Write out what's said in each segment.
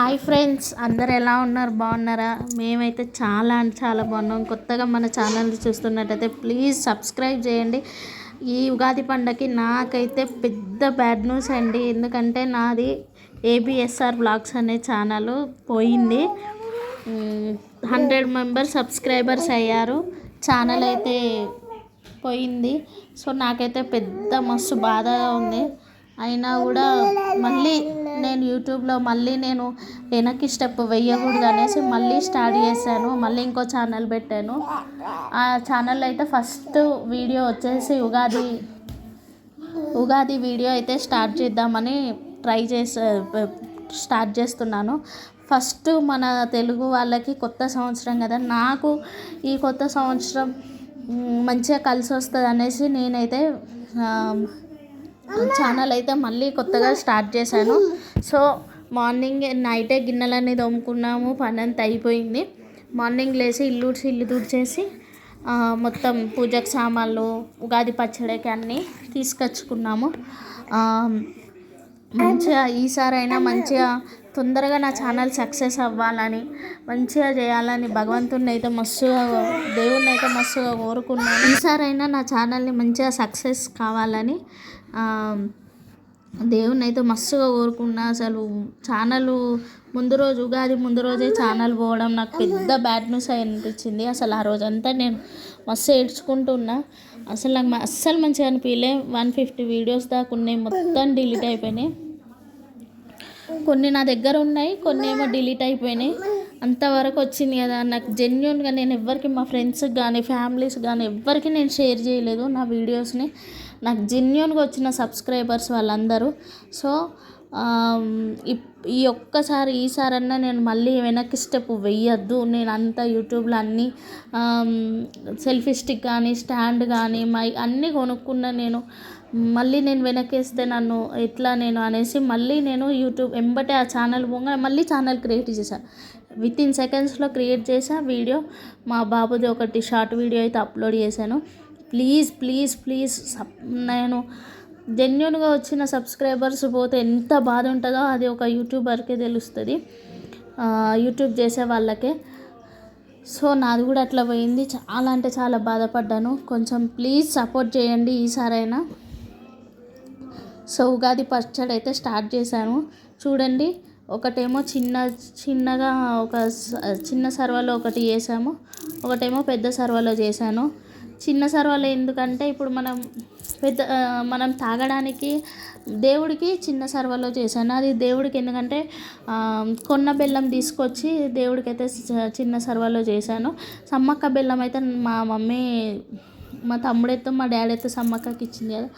Hi friends అందరు ఎలా ఉన్నారు? బాగున్నారా? మేమైతే చాలా అంటే చాలా బాగున్నాం. కొత్తగా మన ఛానల్ చూస్తున్నట్టయితే ప్లీజ్ సబ్స్క్రైబ్ చేయండి. ఈ ఉగాది పండగకి నాకైతే పెద్ద బ్యాడ్ న్యూస్ అండి. ఎందుకంటే నాది ఏబిఎస్ఆర్ బ్లాగ్స్ అనే ఛానల్ పోయింది. హండ్రెడ్ మెంబర్స్ సబ్స్క్రైబర్స్ అయ్యారు. ఛానల్ అయితే పోయింది. సో నాకైతే పెద్ద మస్తు బాధగా ఉంది. అయినా కూడా మళ్ళీ నేను యూట్యూబ్లో మళ్ళీ నేను వెనక్కి స్టెప్ వేయకూడదు అనేసి మళ్ళీ స్టార్ట్ చేశాను. మళ్ళీ ఇంకో ఛానల్ పెట్టాను. ఆ ఛానల్ అయితే ఫస్ట్ వీడియో వచ్చేసి ఉగాది ఉగాది వీడియో అయితే స్టార్ట్ చేద్దామని ట్రై చేసే స్టార్ట్ చేస్తున్నాను. ఫస్ట్ మన తెలుగు వాళ్ళకి కొత్త సంవత్సరం కదా. నాకు ఈ కొత్త సంవత్సరం మంచిగా కలిసి వస్తుంది అనేసి నేనైతే ఛానల్ అయితే మళ్ళీ కొత్తగా స్టార్ట్ చేశాను. సో మార్నింగ్ నైటే గిన్నెలన్నీ తోముకున్నాము. పని అంతా అయిపోయింది. మార్నింగ్ లేచి ఇల్లు ఇల్లు తుడిచేసి మొత్తం పూజకు సామాన్లు ఉగాది పచ్చడికి అన్నీ తీసుకొచ్చుకున్నాము. మంచిగా ఈసారైనా మంచిగా తొందరగా నా ఛానల్ సక్సెస్ అవ్వాలని మంచిగా చేయాలని భగవంతుని అయితే మస్తుగా దేవుణ్ణి అయితే మస్తుగా కోరుకున్నాను. ఈసారైనా నా ఛానల్ని మంచిగా సక్సెస్ కావాలని దేవుణ్ణి అయితే మస్తుగా కోరుకున్నా. అసలు ఛానల్ ముందు రోజు ఉగాది ముందు రోజే ఛానల్ పోవడం నాకు పెద్ద బ్యాడ్ న్యూస్ అనిపించింది. అసలు ఆ రోజంతా నేను మస్తు ఏడ్చుకుంటున్నా. అసలు నాకు అస్సలు మంచిగా అనిపించలే వన్ ఫిఫ్టీ వీడియోస్ దాకా ఉన్నాయి. మొత్తం డిలీట్ అయిపోయినాయి. కొన్ని నా దగ్గర ఉన్నాయి కొన్ని ఏమో డిలీట్ అయిపోయినాయి. అంతవరకు వచ్చింది కదా. నాకు జెన్యున్గా నేను ఎవ్వరికి మా ఫ్రెండ్స్కి కానీ ఫ్యామిలీస్ కానీ ఎవ్వరికి నేను షేర్ చేయలేదు నా వీడియోస్ని నాకు జెన్యున్గా వచ్చిన సబ్స్క్రైబర్స్ వాళ్ళందరూ. సో ఇప్- ఈ ఒక్కసారి ఈసారన్నా నేను మళ్ళీ వెనక్కి స్టెప్ వెయ్యొద్దు నేను అంతా యూట్యూబ్లో అన్నీ సెల్ఫీ స్టిక్ కానీ స్టాండ్ కానీ మై అన్నీ కొనుక్కున్నా నేను మళ్ళీ నేను వెనకేస్తే నన్ను ఎట్లా నేను అనేసి మళ్ళీ నేను యూట్యూబ్ ఎంబటే ఆ ఛానల్ పోగా మళ్ళీ ఛానల్ క్రియేట్ చేశాను విత్ ఇన్ సెకండ్స్లో క్రియేట్ చేసా వీడియో మా బాబుది ఒకటి షార్ట్ వీడియో అయితే అప్లోడ్ చేశాను. Please please please. సబ్ నేను జెన్యున్గా వచ్చిన సబ్స్క్రైబర్స్ పోతే ఎంత బాధ ఉంటుందో అది ఒక యూట్యూబర్కే తెలుస్తుంది. యూట్యూబ్ చేసే వాళ్ళకే. సో నాది కూడా అట్లా పోయింది. చాలా అంటే చాలా బాధపడ్డాను. కొంచెం ప్లీజ్ సపోర్ట్ చేయండి ఈసారైనా. సో ఉగాది పచ్చడి అయితే స్టార్ట్ చేశాను. చూడండి ఒకటేమో చిన్న చిన్నగా ఒక స- చిన్న సర్వలో ఒకటి చేసాము. ఒకటేమో పెద్ద సర్వలో చేశాను. చిన్న సర్వలు ఎందుకంటే ఇప్పుడు మనం పెద్ద మనం తాగడానికి దేవుడికి చిన్న సర్వలో చేశాను. అది దేవుడికి ఎందుకంటే కొన్న బెల్లం తీసుకొచ్చి దేవుడికి అయితే చిన్న సర్వలో చేశాను. సమ్మక్క బెల్లం అయితే మా మమ్మీ మా తమ్ముడైతే మా డాడీ అయితే సమ్మక్కకి ఇచ్చింది కదా.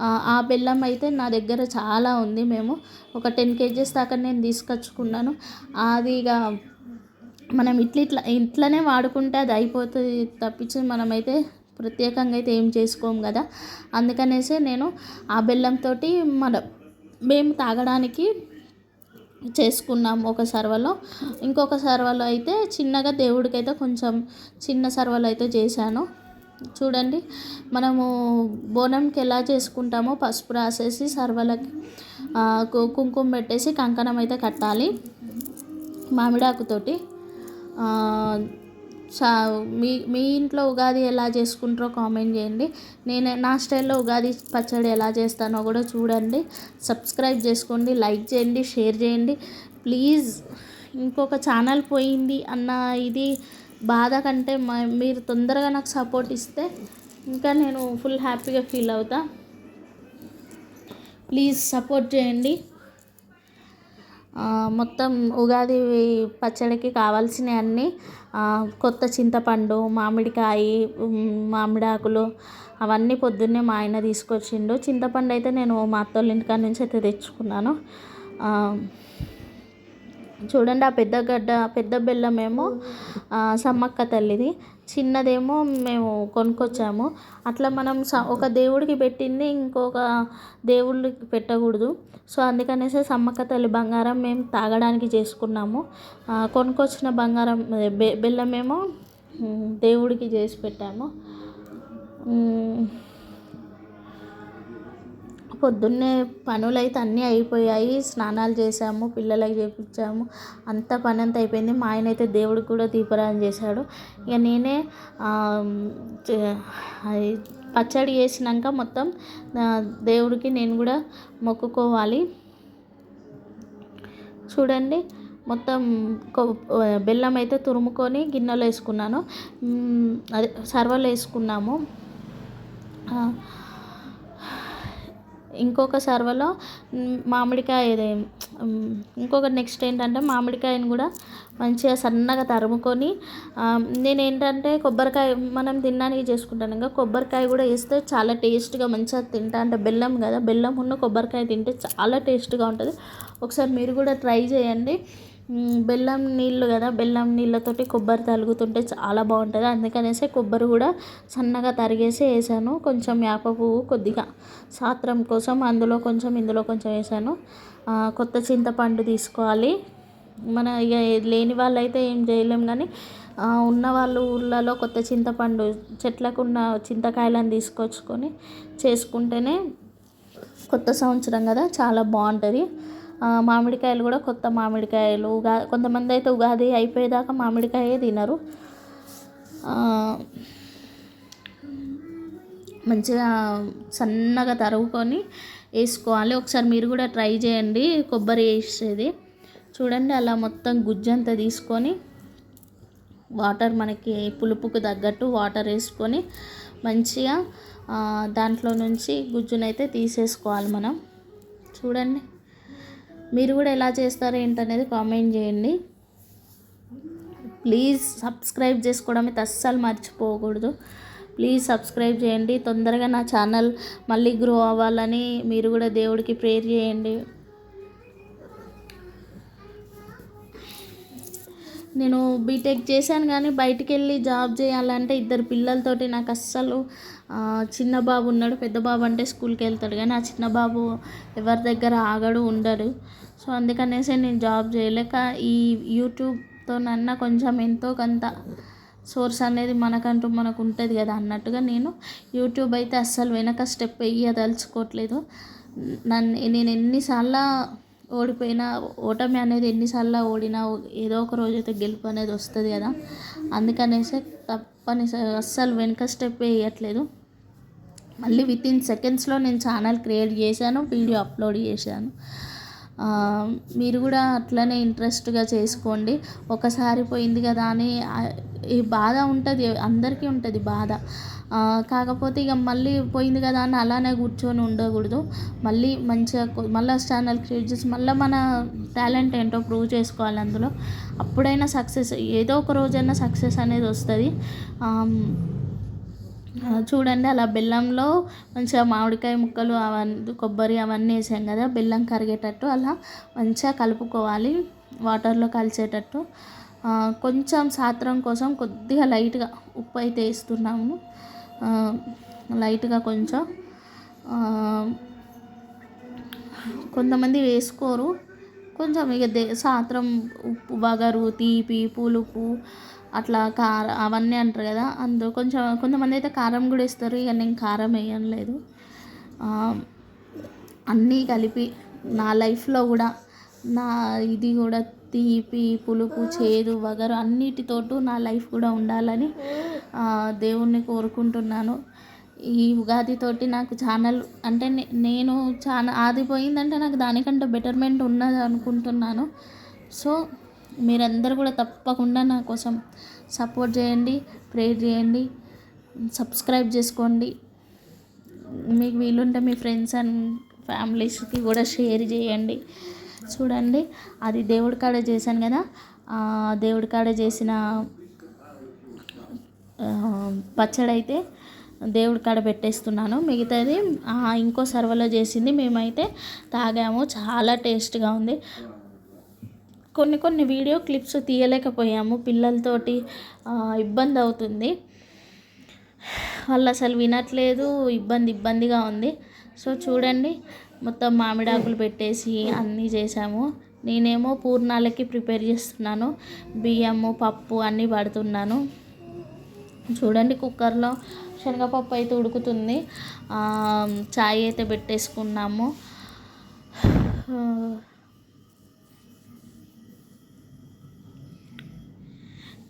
ఆ, బెల్లం అయితే నా దగ్గర చాలా ఉంది మేము. ఒక టెన్ కేజీస్ దాకా నేను తీసుకొచ్చుకున్నాను. అది ఇక మనం ఇట్లా ఇట్లా ఇంట్లోనే వాడుకుంటే అది అయిపోతుంది తప్పించి మనమైతే ప్రత్యేకంగా అయితే ఏం చేసుకోము కదా. అందుకనేసి నేను ఆ బెల్లంతో మన మేము తాగడానికి చేసుకున్నాం ఒక సర్వలో. ఇంకొక సర్వలో అయితే చిన్నగా దేవుడికి అయితే కొంచెం చిన్న సర్వలో అయితే చేశాను. చూడండి మనము బోనంకి ఎలా చేసుకుంటామో పసుపు రాసేసి సర్వలకి కు- కుంకుమ పెట్టేసి కంకణం అయితే కట్టాలి. మామిడాకుతోటి సా చా మీ మీ ఇంట్లో ఉగాది ఎలా చేసుకుంటారో కామెంట్ చేయండి. నేను నా స్టైల్లో ఉగాది పచ్చడి ఎలా చేస్తానో కూడా చూడండి. సబ్స్క్రైబ్ చేసుకోండి లైక్ చేయండి షేర్ చేయండి. ప్లీజ్ ఇంకొక ఛానల్ పోయింది అన్న ఇది బాధ కంటే మ- మీరు తొందరగా నాకు సపోర్ట్ ఇస్తే ఇంకా నేను ఫుల్ హ్యాపీగా ఫీల్ అవుతా. ప్లీజ్ సపోర్ట్ చేయండి. మొత్తం ఉగాది పచ్చడికి కావాల్సినవి అన్నీ కొత్త చింతపండు మామిడికాయ మామిడాకులు అవన్నీ పొద్దున్నే మా ఆయన తీసుకొచ్చిండు. చింతపండు అయితే నేను మా అత్తోళ్ళ ఇంటికాడ నుంచి అయితే తెచ్చుకున్నాను. చూడండి ఆ పెద్ద గడ్డ పెద్ద బెల్లం ఏమో సమ్మక్క తల్లిది. చిన్నదేమో మేము కొనుక్కొచ్చాము. అట్లా మనం స- ఒక దేవుడికి పెట్టింది ఇంకొక దేవుడికి పెట్టకూడదు. సో అందుకనేసి సమ్మక్క తల్లి బంగారం మేము తాగడానికి చేసుకున్నాము. కొనుక్కొచ్చిన బంగారం బె బెల్లమేమో దేవుడికి చేసి పెట్టాము. పొద్దున్నే పనులైతే అన్నీ అయిపోయాయి. స్నానాలు చేసాము పిల్లలకి చేపించాము. అంత పని అంతా అయిపోయింది. మా ఆయన అయితే దేవుడికి కూడా దీపారాధన చేశాడు. ఇక నేనే పచ్చడి చేసినాక మొత్తం దేవుడికి నేను కూడా మొక్కుకోవాలి. చూడండి మొత్తం కొ- బెల్లం అయితే తురుముకొని గిన్నెలో వేసుకున్నాను. అదే సర్వలో వేసుకున్నాము. ఇంకొక సర్వలో మామిడికాయ ఇది, ఇంకొక నెక్స్ట్ ఏంటంటే మామిడికాయని కూడా మంచిగా సన్నగా తరుముకొని నేను ఏంటంటే కొబ్బరికాయ మనం తినడానికి చేసుకుంటాను. ఇంకా కొబ్బరికాయ కూడా వేస్తే చాలా టేస్ట్గా మంచిగా తింటా. అంటే బెల్లం కదా బెల్లం ఉన్న కొబ్బరికాయ తింటే చాలా టేస్ట్గా ఉంటుంది. ఒకసారి మీరు కూడా ట్రై చేయండి. బెల్లం నీళ్ళు కదా బెల్లం నీళ్ళతోటి కొబ్బరి తలుగుతుంటే చాలా బాగుంటుంది. అందుకనేసి కొబ్బరి కూడా సన్నగా తరిగేసి వేసాను. కొంచెం వేప పువ్వు కొద్దిగా సాత్రం కోసం అందులో కొంచెం ఇందులో కొంచెం వేసాను. కొత్త చింతపండు తీసుకోవాలి. మన ఇక లేని వాళ్ళైతే ఏం చేయలేం కానీ ఉన్న వాళ్ళు ఊళ్ళలో కొత్త చింతపండు చెట్లకు ఉన్న చింతకాయలను తీసుకొచ్చుకొని చేసుకుంటేనే కొత్త సంవత్సరం కదా చాలా బాగుంటుంది. మామిడికాయలు కూడా కొత్త మామిడికాయలు ఉగా కొంతమంది అయితే ఉగాది అయిపోయేదాకా మామిడికాయే తినరు. మంచిగా సన్నగా తరుగుకొని వేసుకోవాలి. ఒకసారి మీరు కూడా ట్రై చేయండి కొబ్బరి వేసేది. చూడండి అలా మొత్తం గుజ్జంతా తీసుకొని వాటర్ మనకి పులుపుకు తగ్గట్టు వాటర్ వేసుకొని మంచిగా దాంట్లో నుంచి గుజ్జునైతే తీసేసుకోవాలి మనం. చూడండి. మీరు కూడా ఎలా చేస్తారు ఏంటనేది కామెంట్ చేయండి. ప్లీజ్ సబ్స్క్రైబ్ చేసుకోవడం అయితే అస్సలు మర్చిపోకూడదు. ప్లీజ్ సబ్స్క్రైబ్ చేయండి. తొందరగా నా ఛానల్ మళ్ళీ గ్రో అవ్వాలని మీరు కూడా దేవుడికి ప్రేర్ చేయండి. నేను బీటెక్ చేశాను కానీ బయటికి వెళ్ళి జాబ్ చేయాలంటే ఇద్దరు పిల్లలతోటి నాకు అస్సలు చిన్న బాబు ఉన్నాడు పెద్ద బాబు అంటే స్కూల్కి వెళ్తాడు కానీ ఆ చిన్న బాబు ఎవరి దగ్గర ఆగడు ఉండడు. సో అందుకనేసి నేను జాబ్ చేయలేక ఈ యూట్యూబ్తోనన్నా కొంచెం ఎంతో కొంత సోర్స్ అనేది మనకంటూ మనకు ఉంటుంది కదా అన్నట్టుగా నేను యూట్యూబ్ అయితే అస్సలు వెనక స్టెప్ వేయదలుచుకోవట్లేదు నన్ను నేను ఎన్నిసార్లు ఓడిపోయినా ఓటమి అనేది ఎన్నిసార్లు ఓడినా ఏదో ఒక రోజు అయితే గెలుపు అనేది వస్తుంది కదా. అందుకనేసి తప్పనిసరి అస్సలు వెనక స్టెప్ వేయట్లేదు మళ్ళీ విత్ ఇన్ సెకండ్స్లో నేను ఛానల్ క్రియేట్ చేశాను వీడియో అప్లోడ్ చేశాను. మీరు కూడా అట్లనే ఇంట్రెస్ట్గా చేసుకోండి. ఒకసారి పోయింది కదా అని ఈ బాధ ఉంటుంది అందరికీ ఉంటుంది బాధ. కాకపోతే ఇక మళ్ళీ పోయింది కదా అని అలానే కూర్చొని ఉండకూడదు. మళ్ళీ మంచిగా మళ్ళీ ఛానల్ క్రియేట్ చేసి మళ్ళీ మన టాలెంట్ ఏంటో ప్రూవ్ చేసుకోవాలి అందులో. అప్పుడైనా సక్సెస్ ఏదో ఒక రోజైనా సక్సెస్ అనేది వస్తుంది. చూడండి అలా బెల్లంలో మంచిగా మామిడికాయ ముక్కలు అవన్నీ కొబ్బరి అవన్నీ వేసాం కదా బెల్లం కరిగేటట్టు అలా మంచిగా కలుపుకోవాలి వాటర్లో కలిసేటట్టు. కొంచెం సాత్రం కోసం కొద్దిగా లైట్గా ఉప్పు అయితే వేస్తున్నాము. లైట్గా కొంచెం. కొంతమంది వేసుకోరు. కొంచెం ఇక దే సాత్రం ఉప్పు వగరు తీపి పులుపు అట్లా కార అవన్నీ అంటారు కదా అందులో కొంచెం కొంతమంది అయితే కారం కూడా వేస్తారు ఇక నేను కారం వేయలేదు లేదు. అన్నీ కలిపి నా లైఫ్లో కూడా నా ఇది కూడా తీపి పులుపు చేదు వగరు అన్నిటితోటూ నా లైఫ్ కూడా ఉండాలని దేవుణ్ణి కోరుకుంటున్నాను. ఈ ఉగాదితోటి నాకు ఛానల్ అంటే నే- నేను చాలా ఆదిపోయిందంటే నాకు దానికంటే బెటర్మెంట్ ఉన్నది అనుకుంటున్నాను. సో మీరందరూ కూడా తప్పకుండా నా కోసం సపోర్ట్ చేయండి ప్రేర్ చేయండి సబ్స్క్రైబ్ చేసుకోండి. మీకు వీలుంటే మీ ఫ్రెండ్స్ అండ్ ఫ్యామిలీస్కి కూడా షేర్ చేయండి. చూడండి అది దేవుడి కాడ చేశాను కదా. దేవుడి కాడ చేసిన పచ్చడి అయితే దేవుడి కాడ పెట్టేస్తున్నాను. మిగతాది ఇంకో సర్వలో చేసింది మేమైతే తాగాము. చాలా టేస్ట్గా ఉంది. కొన్ని కొన్ని వీడియో క్లిప్స్ తీయలేకపోయాము పిల్లలతోటి ఇబ్బంది అవుతుంది. వాళ్ళు అసలు వినట్లేదు ఇబ్బంది ఇబ్బందిగా ఉంది. సో చూడండి మొత్తం మామిడాకులు పెట్టేసి అన్నీ చేసాము నేనేమో పూర్ణాలకి ప్రిపేర్ చేస్తున్నాను. బియ్యము పప్పు అన్నీ పడుతున్నాను. చూడండి కుక్కర్లో శనగపప్పు అయితే ఉడుకుతుంది. ఛాయ్ చాయ్ అయితే పెట్టేసుకున్నాము.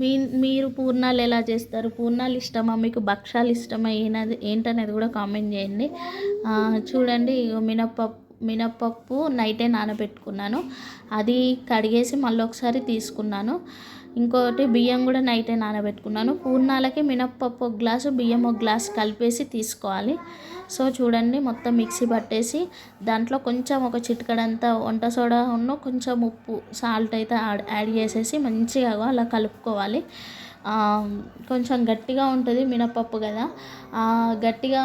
మీ మీరు పూర్ణాలు ఎలా చేస్తారు? పూర్ణాలు ఇష్టమా? మీకు భక్షాలు ఇష్టమా? ఏనది ఏంటనేది కూడా కామెంట్ చేయండి. చూడండి మినప్పప్పు మినప్పప్పు నైటే నానబెట్టుకున్నాను. అది కడిగేసి మళ్ళీ ఒకసారి తీసుకున్నాను. ఇంకోటి బియ్యం కూడా నైటే నానబెట్టుకున్నాను. పూర్ణాలకి మినప్పప్పు ఒక గ్లాసు బియ్యం ఒక గ్లాస్ కలిపేసి తీసుకోవాలి. సో చూడండి మొత్తం మిక్సీ పట్టేసి దాంట్లో కొంచెం ఒక చిటికడంతా వంట సోడా ఉన్న కొంచెం ఉప్పు సాల్ట్ అయితే యాడ్ యాడ్ చేసేసి మంచిగా అలా కలుపుకోవాలి. కొంచెం గట్టిగా ఉంటుంది మినపప్పు కదా. గట్టిగా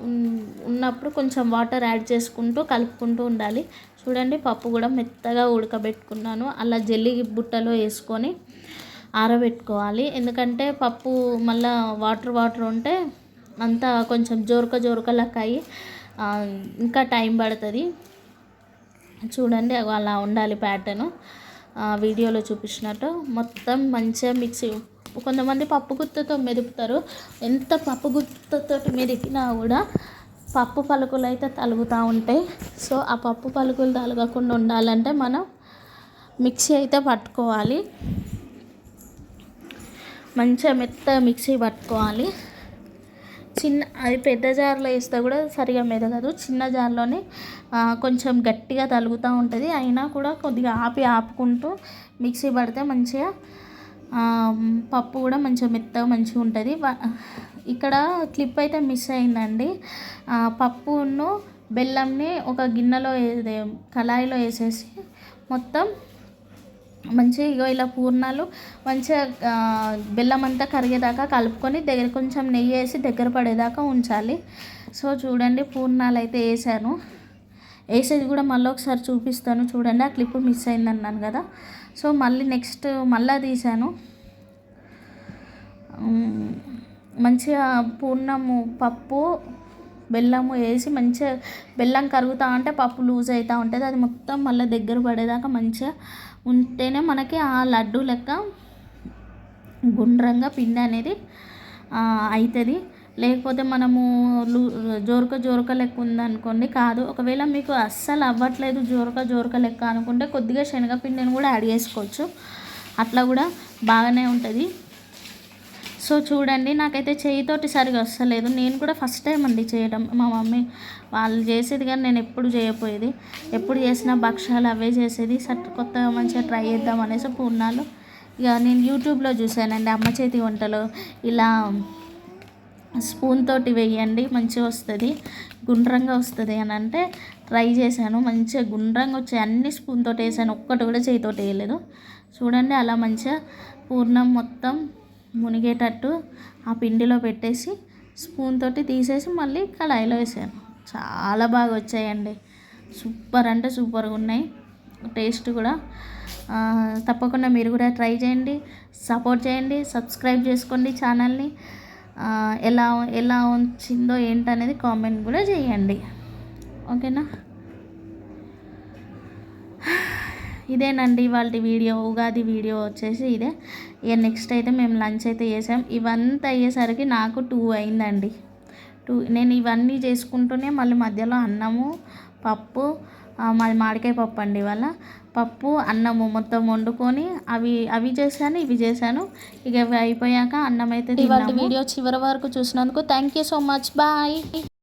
ఉన్- ఉన్నప్పుడు కొంచెం వాటర్ యాడ్ చేసుకుంటూ కలుపుకుంటూ ఉండాలి. చూడండి పప్పు కూడా మెత్తగా ఉడకబెట్టుకున్నాను. అలా జల్లి బుట్టలో వేసుకొని ఆరబెట్టుకోవాలి. ఎందుకంటే పప్పు మళ్ళీ వాటర్ వాటర్ ఉంటే అంతా కొంచెం జోరక జోరకలాగా అయ్యి ఇంకా టైం పడుతుంది. చూడండి అలా ఉండాలి ప్యాటర్ను వీడియోలో చూపించినట్టు మొత్తం మంచిగా మిక్సీ కొంతమంది పప్పు గుత్తతో మెదుపుతారు. ఎంత పప్పు గుత్తతో మెదిపినా కూడా పప్పు పలుకులు అయితే తలుగుతూ ఉంటాయి. సో ఆ పప్పు పలుకులు తలగకుండా ఉండాలంటే మనం మిక్సీ అయితే పట్టుకోవాలి. మంచిగా మెత్తగా మిక్సీ పట్టుకోవాలి. చిన్న అది పెద్ద జార్లో వేస్తే కూడా సరిగా మెదగదు. చిన్న జార్లోనే కొంచెం గట్టిగా తలుగుతూ ఉంటుంది. అయినా కూడా కొద్దిగా ఆపి ఆపుకుంటూ మిక్సీ పడితే మంచిగా పప్పు కూడా మంచిగా మెత్తగా మంచిగా ఉంటుంది. ఇక్కడ క్లిప్ అయితే మిస్ అయిందండి. పప్పును బెల్లంని ఒక గిన్నెలో కళాయిలో వేసేసి మొత్తం మంచిగా ఇగో ఇలా పూర్ణాలు మంచిగా బెల్లం అంతా కరిగేదాకా కలుపుకొని దగ్గర కొంచెం నెయ్యి వేసి దగ్గర పడేదాకా ఉంచాలి. సో చూడండి పూర్ణాలు అయితే వేసాను. వేసేది కూడా మళ్ళీ ఒకసారి చూపిస్తాను. చూడండి ఆ క్లిప్ మిస్ అయింది అన్నాను కదా. సో మళ్ళీ నెక్స్ట్ మళ్ళీ తీసాను మంచిగా పూర్ణము పప్పు బెల్లము వేసి మంచిగా బెల్లం కరుగుతూ ఉంటే పప్పు లూజ్ అవుతూ ఉంటుంది. అది మొత్తం మళ్ళీ దగ్గర పడేదాకా మంచిగా ఉంటేనే మనకి ఆ లడ్డు లెక్క గుండ్రంగా పిండి అనేది అవుతుంది లేకపోతే మనము జోరక జోరక లెక్క ఉందనుకోండి కాదు. ఒకవేళ మీకు అస్సలు అవ్వట్లేదు జోరక జోరక లెక్క అనుకుంటే కొద్దిగా శనగపిండిని కూడా యాడ్ చేసుకోవచ్చు. అట్లా కూడా బాగానే ఉంటుంది. సో చూడండి నాకైతే చేయితోటి సరిగా వస్తలేదు. నేను కూడా ఫస్ట్ టైం అండి చేయడం. మా మమ్మీ వాళ్ళు చేసేది కానీ నేను ఎప్పుడు చేయకపోయేది. ఎప్పుడు చేసినా భక్షాలు అవే చేసేది. సట్ కొత్తగా మంచిగా ట్రై చేద్దాం అనేసి పూర్ణాలు. ఇక నేను యూట్యూబ్లో చూశానండి అమ్మ చేతి వంటలు. ఇలా స్పూన్ తోటి వేయండి మంచిగా వస్తుంది. గుండ్రంగా వస్తుంది అని అంటే ట్రై చేశాను. మంచిగా గుండ్రంగా వచ్చాయి అన్ని స్పూన్ తోటి వేసాను. ఒక్కటి కూడా చేయితోటి వేయలేదు. చూడండి అలా మంచిగా పూర్ణం మొత్తం మునిగేటట్టు ఆ పిండిలో పెట్టేసి స్పూన్ తోటి తీసేసి మళ్ళీ కళాయిలో వేసాను. చాలా బాగా వచ్చాయండి. సూపర్ అంటే సూపర్గా ఉన్నాయి. టేస్ట్ కూడా. తప్పకుండా మీరు కూడా ట్రై చేయండి. సపోర్ట్ చేయండి. సబ్స్క్రైబ్ చేసుకోండి ఛానల్ని. ఎలా ఎలా వచ్చిందో ఏంటనేది కామెంట్ కూడా చేయండి. ఓకేనా? ఇదేనండి ఇవాళ వీడియో ఉగాది వీడియో వచ్చేసి ఇదే. ఇక నెక్స్ట్ అయితే మేము లంచ్ అయితే చేసాం. ఇవంతా అయ్యేసరికి నాకు టూ అయిందండి. టూ నేను ఇవన్నీ చేసుకుంటూనే మళ్ళీ మధ్యలో అన్నము పప్పు మాది మామిడికాయ పప్పు అండి ఇవాళ. పప్పు అన్నము మొత్తం వండుకొని అవి అవి చేశాను ఇవి చేశాను. ఇక అయిపోయాక అన్నం అయితే ఇవాళ వీడియో చివరి వరకు చూసినందుకు thank you so much bye